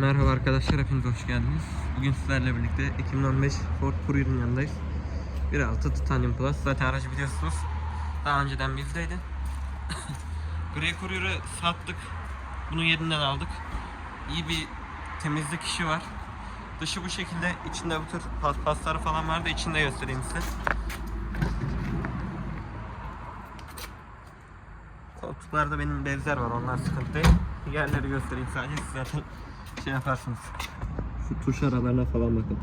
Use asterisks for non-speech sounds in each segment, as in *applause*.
Merhaba arkadaşlar, hepiniz hoş geldiniz. Bugün sizlerle birlikte 2015 Ford Courier'in yanındayız. 1.6 Titanium Plus. Zaten aracı biliyorsunuz. Daha önceden bizdeydi. *laughs* Grey Courier'ı sattık. Bunu yerinden aldık. İyi bir temizlik işi var. Dışı bu şekilde. içinde bu tür paspasları falan vardı. İçinde göstereyim size. Koltuklarda benim benzer var. Onlar sıkıntı değil. Yerleri göstereyim sadece. Siz zaten şey yaparsınız. Şu tuş aralarına falan bakın.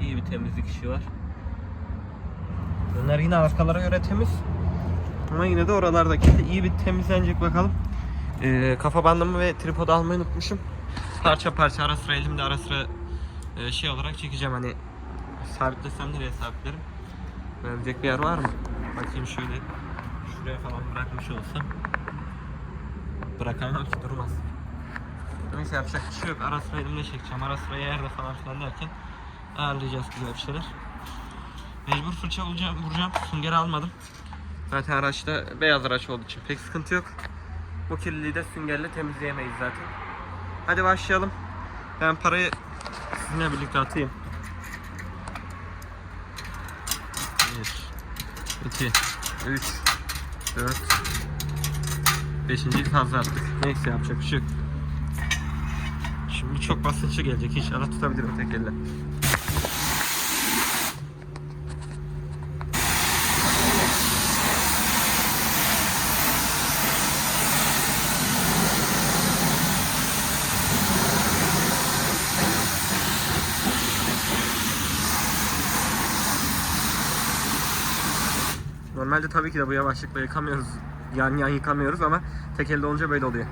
İyi bir temizlik işi var. Bunlar yine arkalara göre temiz. Ama yine de oralardaki de iyi bir temizlenecek bakalım. Ee, kafa bandımı ve tripodu almayı unutmuşum. Parça parça ara sıra elimde ara sıra e, şey olarak çekeceğim hani sabitlesem nereye sabitlerim? Verecek bir yer var mı? Bakayım şöyle şuraya falan bırakmış olsam bırakamam ki durmaz. Neyse yapacak bir şey yok. Ara sıra elimle çekeceğim. Ara sıra yerde falan filan derken ayarlayacağız güzel bir şeyler. Mecbur fırça vuracağım. vuracağım. Sünger almadım. Zaten araçta beyaz araç olduğu için pek sıkıntı yok. Bu kirliliği de süngerle temizleyemeyiz zaten. Hadi başlayalım. Ben parayı sizinle birlikte atayım. 1 2 3 4 Beşinciyi fazla attık. Neyse yapacak bir şey yok. Şimdi çok basınçlı gelecek. İnşallah tutabilirim tek elle. Normalde tabii ki de bu yavaşlıkla yıkamıyoruz. Yan yan yıkamıyoruz ama tek elde olunca böyle oluyor.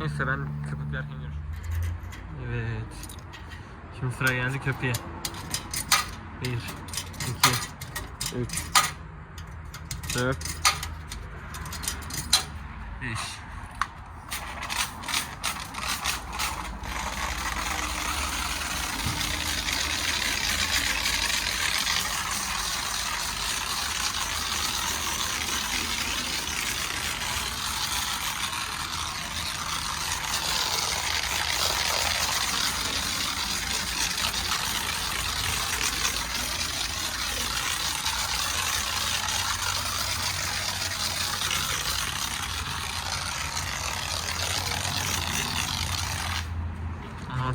Neyse ben köpüklerken görüşürüm. Evet. Şimdi sıra geldi köpeğe. 1 2 3 4 5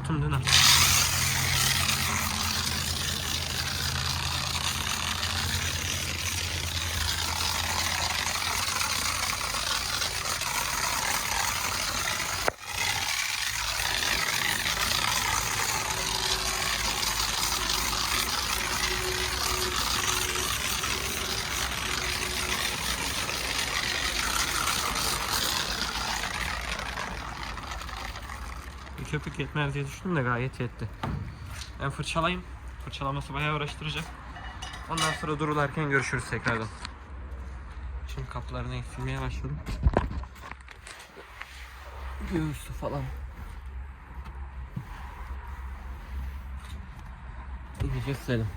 Altın değil mi? Bir köpük yetmez diye düşündüm de gayet yetti. Ben fırçalayayım. Fırçalaması bayağı uğraştıracak. Ondan sonra durularken görüşürüz tekrardan. Şimdi kapılarını eksilmeye başladım. Göğüslü falan. İyice silelim.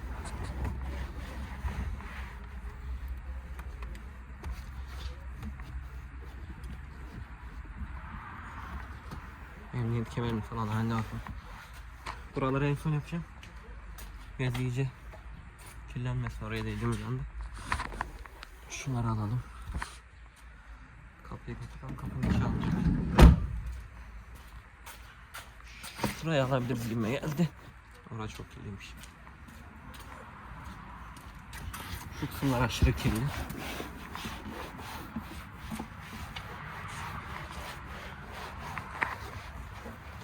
Emniyet kemerini falan halde bakın. Buraları en son yapacağım. Biraz iyice kirlenmesin oraya da elim yandı. Şunları alalım. Kapıyı kapatalım kapıyı çalacak. Şuraya alabilir bilime geldi. Orası çok kirliymiş. Şu kısımlar aşırı kirli.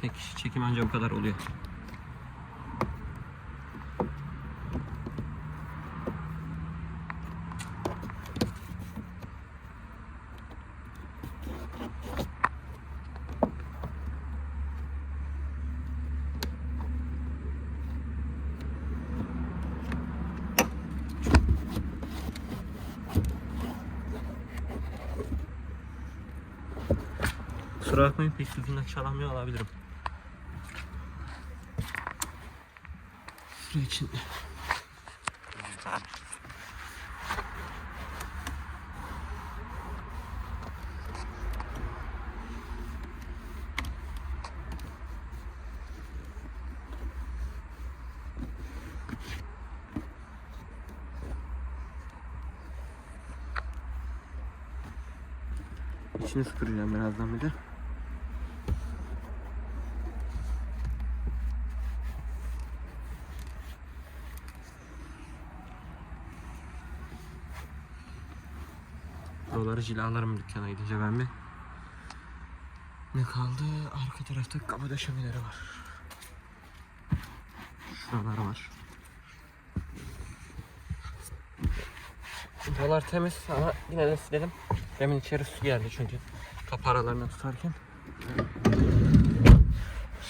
Tek çekim anca bu kadar oluyor. Kusura bakmayın pek sözünden çalamıyor olabilirim. Şuraya için. İçini süpüreceğim birazdan bir de. Buraları cilalarım dükkana gidince ben bir. Ne kaldı? Arka tarafta kapıda şömineleri var. Şuralar var. Buralar temiz ama yine de silelim. Demin içeri su geldi çünkü kapı aralarını tutarken.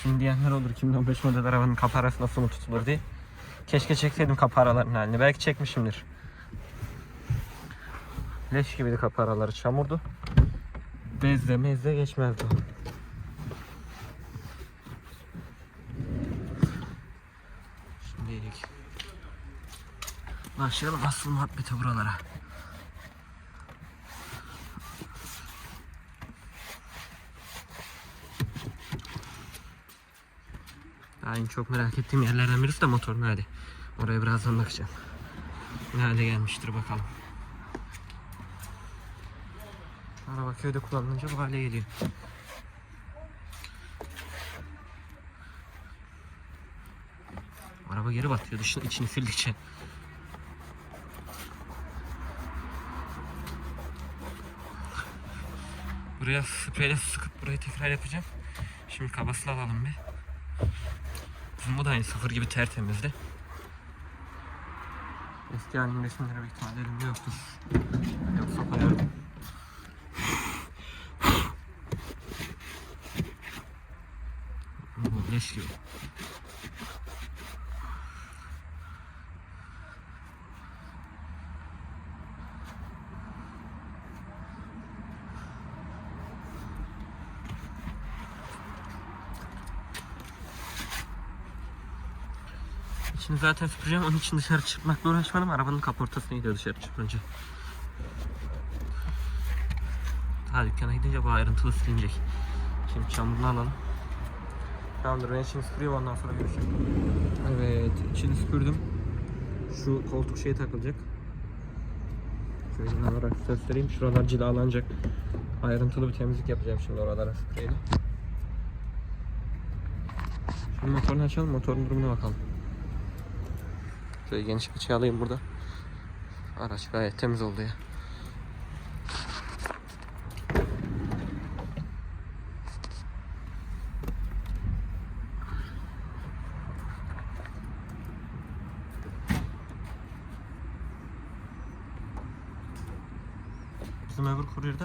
Şimdi diyenler olur 2015 model arabanın kapı arası nasıl mı tutulur diye. Keşke çekseydim kapı aralarının halini. Belki çekmişimdir. Leş gibiydi kapı araları çamurdu. Bezle mezle geçmezdi. Şimdi başlayalım asıl muhabbete buralara. En çok merak ettiğim yerlerden birisi de motorun hali. Oraya birazdan bakacağım. Ne hale gelmiştir bakalım. Araba köyde kullanılınca bu hale geliyor. Araba geri batıyor dışını içini sildikçe. Buraya spreyle sıkıp burayı tekrar yapacağım. Şimdi kabasını alalım bir. Bu da aynı sıfır gibi tertemizdi. Eski halinin resimleri büyük ihtimalle elimde yoktur. Yoksa koyarım. Gibi. İçini zaten süpüreceğim. Onun için dışarı çıkmakla uğraşmadım. Arabanın kaportasına gidiyor dışarı çıkınca. Daha dükkana gidince bu ayrıntılı silinecek. Şimdi çamurunu alalım. Tamamdır ben içini süpürüyorum ondan sonra görüşürüz. Evet içini süpürdüm. Şu koltuk şeye takılacak. Şöyle olarak göstereyim. Şuralar cilalanacak. Ayrıntılı bir temizlik yapacağım şimdi oralara spreyle. Şimdi motorunu açalım. Motorun durumuna bakalım. Şöyle geniş açı alayım burada. Araç gayet temiz oldu ya. Bizim öbür kuryerde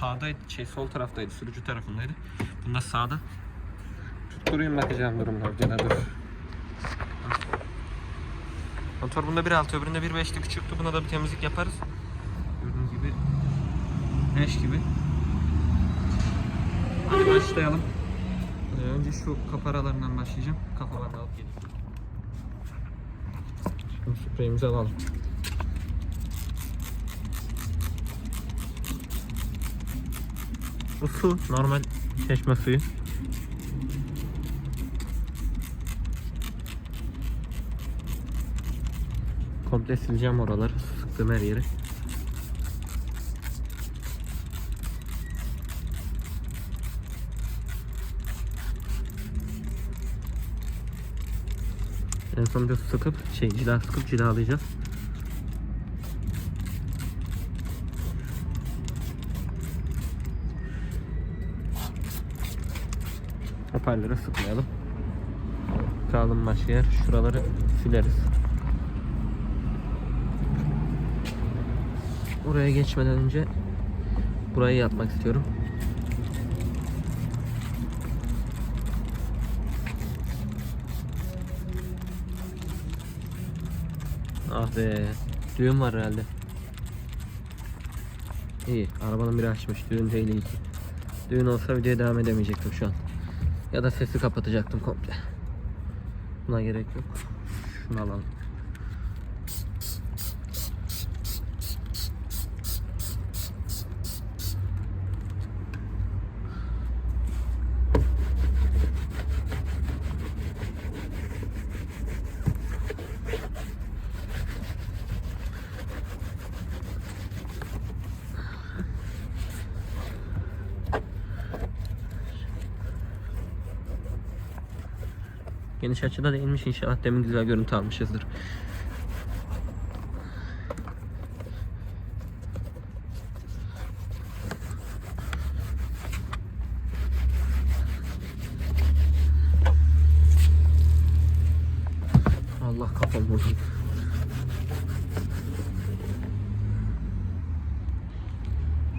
sağdaydı, şey sol taraftaydı, sürücü tarafındaydı. Bunda sağda. Tutturayım bakacağım durumlar. dur. Motor bunda 1.6 öbüründe 1.5'ti küçüktü. Buna da bir temizlik yaparız. Gördüğünüz gibi leş gibi. Hadi başlayalım. Ee, önce şu kapı aralarından başlayacağım. Kafalarını alıp geleyim. Şimdi spreyimizi alalım. Bu su normal çeşme suyu. Komple sileceğim oraları. Sıktığım her yeri. En son bir sıkıp şey cila sıkıp cilalayacağız. Hoparlörü sıkmayalım. Kalın başka yer. Şuraları sileriz. Oraya geçmeden önce burayı yapmak istiyorum. Ah be. Düğün var herhalde. İyi. Arabanın biri açmış. Düğün değil iyi ki. Düğün olsa videoya devam edemeyecektim şu an. Ya da sesi kapatacaktım komple. Buna gerek yok. Şunu alalım. Geniş açıda değilmiş inşallah demin güzel görüntü almışızdır. Allah kafam vurdu.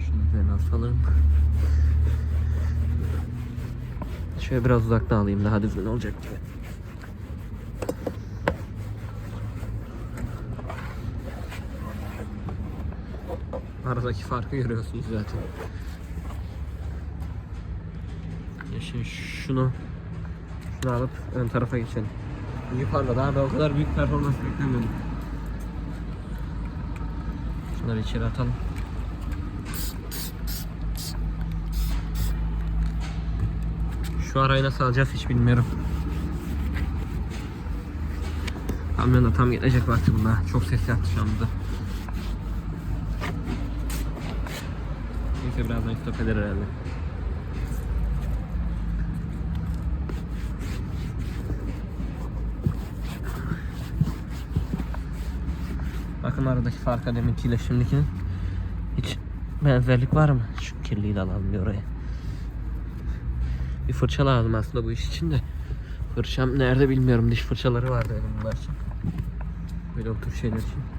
Şunu ben asalım. Şöyle biraz uzaktan alayım daha düzgün olacak gibi. Aradaki farkı görüyorsunuz zaten. Şimdi şunu şunu alıp ön tarafa geçelim. Yukarıda daha ben o kadar büyük performans beklemiyordum. Şunları içeri atalım. Şu arayı nasıl alacağız hiç bilmiyorum. Kamyonda tam gelecek vakti bunda. Çok ses yaptı şu an Neyse birazdan stop eder herhalde. Bakın aradaki farka deminkiyle şimdikinin hiç benzerlik var mı? Şu kirliyi de alalım bir oraya. Bir fırça lazım aslında bu iş için de. Fırçam nerede bilmiyorum. Diş fırçaları vardı elim bunlar için. Böyle o tür şeyler için.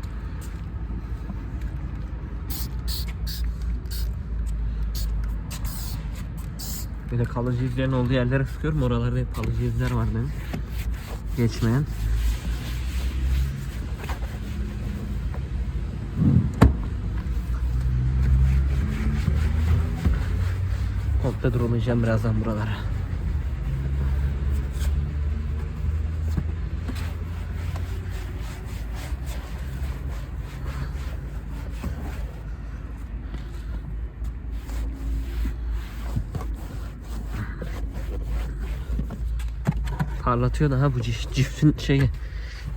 Böyle kalıcı izlerin olduğu yerlere sıkıyorum. Oralarda hep kalıcı izler var benim. Geçmeyen. Komple durmayacağım birazdan buralara. Parlatıyor daha bu cif- cifin şeyi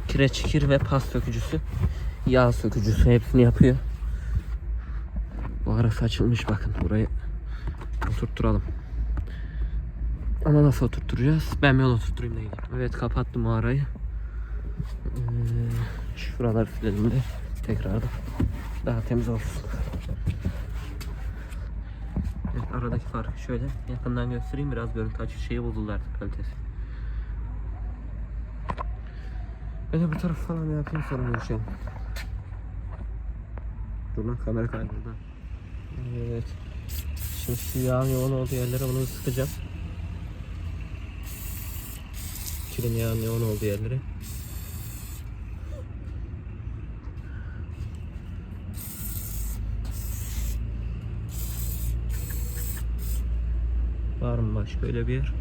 kireç kir ve pas sökücüsü yağ sökücüsü hepsini yapıyor. Bu arası açılmış bakın burayı oturtturalım. Ama nasıl oturtturacağız? Ben yol oturtturayım da gideyim. Evet kapattım o arayı. Ee, şuraları silelim de tekrardan. Daha temiz olsun. Evet, aradaki farkı şöyle yakından göstereyim. Biraz görüntü açı şeyi bozuldu artık kalitesi Ben de bu taraf falan yapayım sonra görüşelim. Dur lan kamera kayboldu. Evet. Şimdi şu yağın yoğun olduğu yerlere bunu sıkacağım. Kirin yağın yoğun olduğu yerlere. Var mı başka öyle bir yer?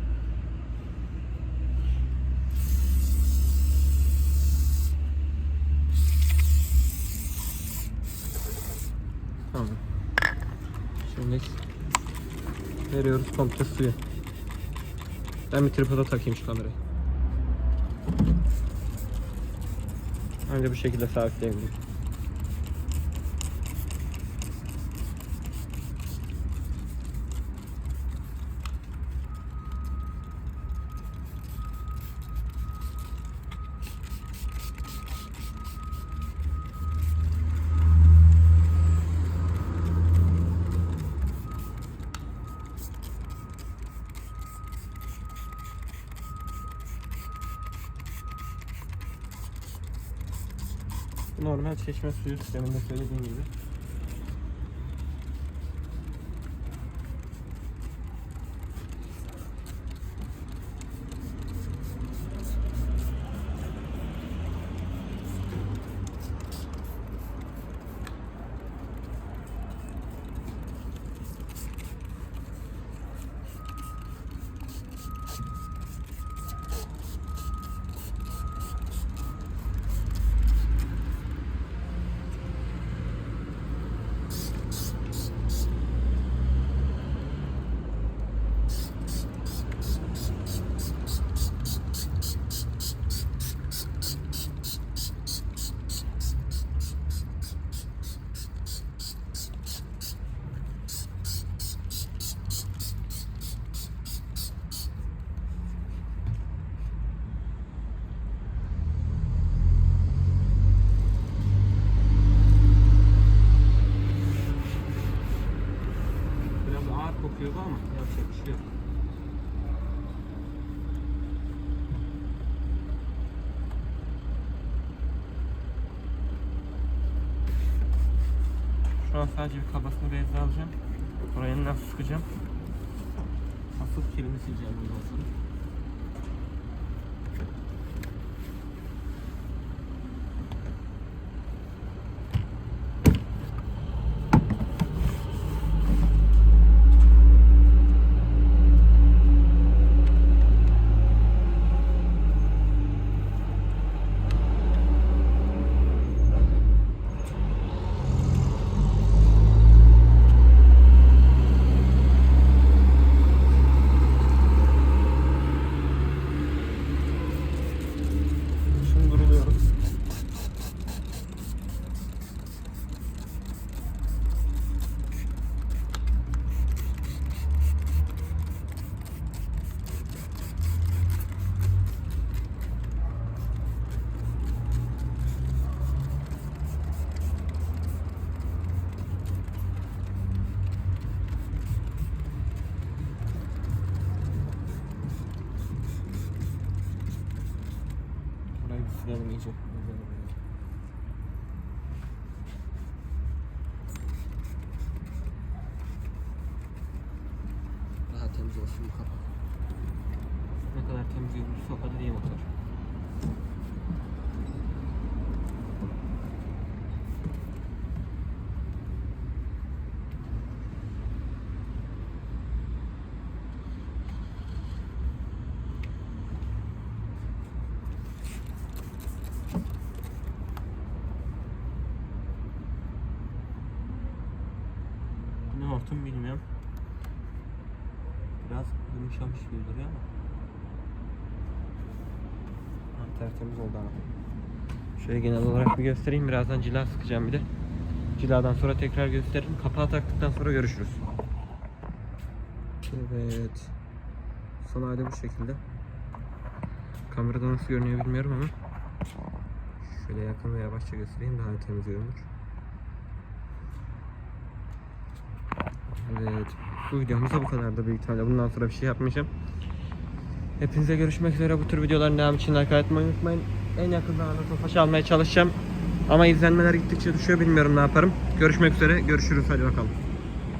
Komple suyu. Ben bir tripoda takayım şu kamerayı. Önce bu şekilde sabitleyebilirim. Normal çeşme suyu demin de söylediğim gibi. Kokuyordu ama yapacak bir şey yok. Şu an sadece bir kabasını bezle alacağım. Orayı nasıl sıkacağım? Asıl kilimi sileceğim bundan sonra. Şimdi duruluyoruz. Burayı bir silelim iyice. Daha temiz olsun bu kapak. Görünürse o kadar iyi motor. Ne hortum bilmiyorum. Biraz yumuşamış gibi duruyor ama. Tertemiz oldu ama. Şöyle genel olarak bir göstereyim. Birazdan cila sıkacağım bir de. Ciladan sonra tekrar gösteririm. Kapağı taktıktan sonra görüşürüz. Evet. Hali bu şekilde. Kamerada nasıl görünüyor bilmiyorum ama. Şöyle yakın ve yavaşça göstereyim daha temiz görünür. Evet. Bu videomuz da bu kadardı büyük ihtimalle. Bundan sonra bir şey yapmayacağım. Hepinize görüşmek üzere. Bu tür videoların devamı için like atmayı unutmayın. En yakın zamanda tofaş almaya çalışacağım. Ama izlenmeler gittikçe düşüyor. Bilmiyorum ne yaparım. Görüşmek üzere. Görüşürüz. Hadi bakalım.